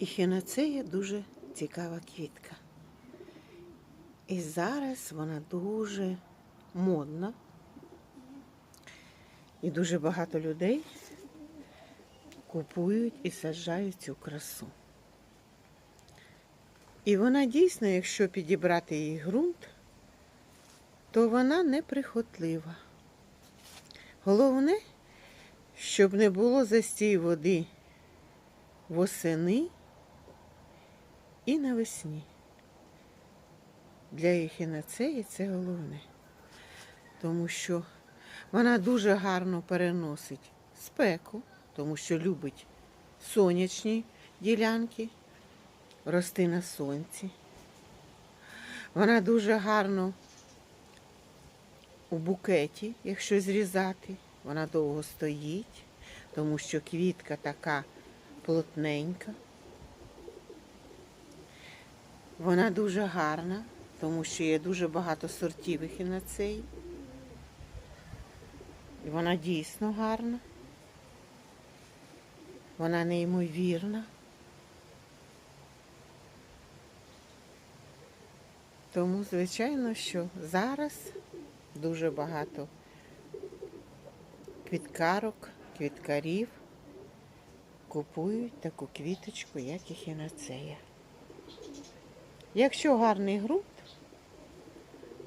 І хінацея дуже цікава квітка. І зараз вона дуже модна. І дуже багато людей купують і саджають цю красу. І вона дійсно, якщо підібрати їй ґрунт, то вона неприхотлива. Головне, щоб не було застій води восени і навесні. Для ехінацеї це головне, тому що вона дуже гарно переносить спеку, тому що любить сонячні ділянки, рости на сонці. Вона дуже гарно у букеті, якщо зрізати, вона довго стоїть, тому що квітка така плотненька. Вона дуже гарна, тому що є дуже багато сортів ехінацеї. І вона дійсно гарна. Вона неймовірна. Тому, звичайно, що зараз дуже багато квіткарок, квіткарів купують таку квіточку, як ехінацея. Якщо гарний ґрунт,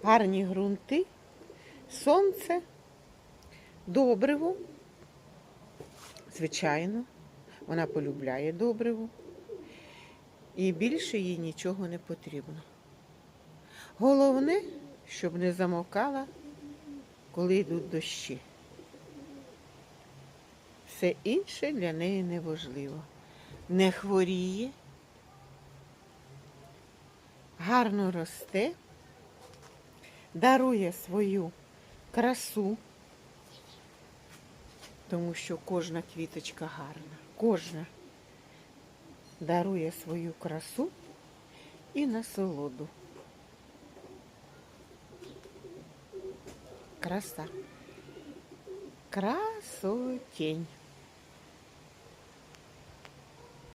гарні ґрунти, сонце, добриво, звичайно, вона полюбляє добриво. І більше їй нічого не потрібно. Головне, щоб не замовкала, коли йдуть дощі. Все інше для неї неважливо. Не хворіє, гарно росте, дарує свою красу, тому що кожна квіточка гарна, кожна дарує свою красу і насолоду. Краса. Красотень.